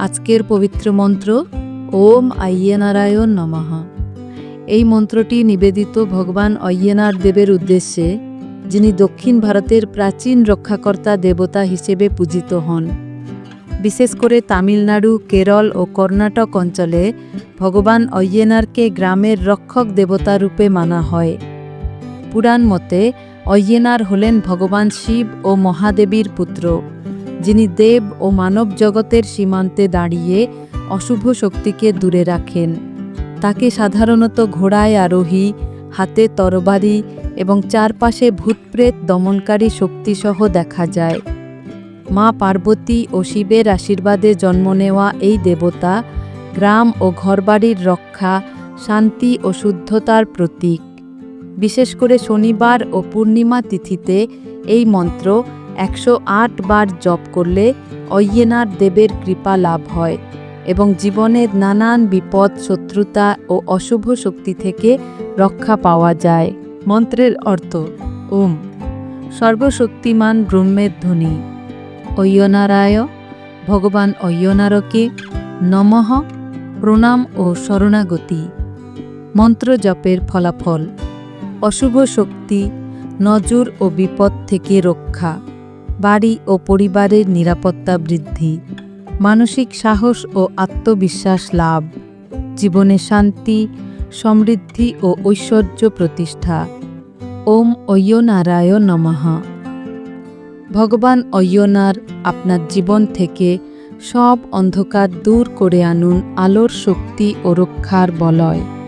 আজকের পবিত্র মন্ত্র, ওম আয়নারায়ণ নমঃ। এই মন্ত্রটি নিবেদিত ভগবান অয়্যনার দেবের উদ্দেশ্যে, যিনি দক্ষিণ ভারতের প্রাচীন রক্ষাকর্তা দেবতা হিসেবে পূজিত হন। বিশেষ করে তামিলনাড়ু, কেরল ও কর্ণাটক অঞ্চলে ভগবান অয়্যেনারকে গ্রামের রক্ষক দেবতা রূপে মানা হয়। পুরাণ মতে অয়্যেনার হলেন ভগবান শিব ও মহাদেবীর পুত্র। যিনি দেব ও মানব জগতের সীমান্তে দাঁড়িয়ে অশুভ শক্তিকে দূরে রাখেন। তাকে সাধারণত ঘোড়ায় আরোহী, হাতে তরবারি এবং চারপাশে ভূতপ্রেত দমনকারী শক্তিসহ দেখা যায়। মা পার্বতী ও শিবের আশীর্বাদে জন্ম নেওয়া এই দেবতা গ্রাম ও ঘরবাড়ির রক্ষা, শান্তি ও শুদ্ধতার প্রতীক। বিশেষ করে শনিবার ও পূর্ণিমা তিথিতে এই মন্ত্র একশো আট বার জপ করলে অయ్যনার দেবের কৃপা লাভ হয় এবং জীবনের নানান বিপদ, শত্রুতা ও অশুভ শক্তি থেকে রক্ষা পাওয়া যায়। মন্ত্রের অর্থ, ওম। সর্বশক্তিমান ব্রহ্মের ধ্বনি। অয়্যনারায় ভগবান অয়্যনারকে নমঃ, প্রণাম ও শরণাগতি। মন্ত্র জপের ফলাফল, অশুভ শক্তি, নজর ও বিপদ থেকে রক্ষা। বাড়ি ও পরিবারের নিরাপত্তা বৃদ্ধি, মানসিক সাহস ও আত্মবিশ্বাস লাভ, জীবনে শান্তি, সমৃদ্ধি ও ঐশ্বর্য প্রতিষ্ঠা। ওম অয়্যনারায় নমঃ। ভগবান অয়্যনার আপনার জীবন থেকে সব অন্ধকার দূর করে আনুন আলোর শক্তি ও রক্ষার বলয়।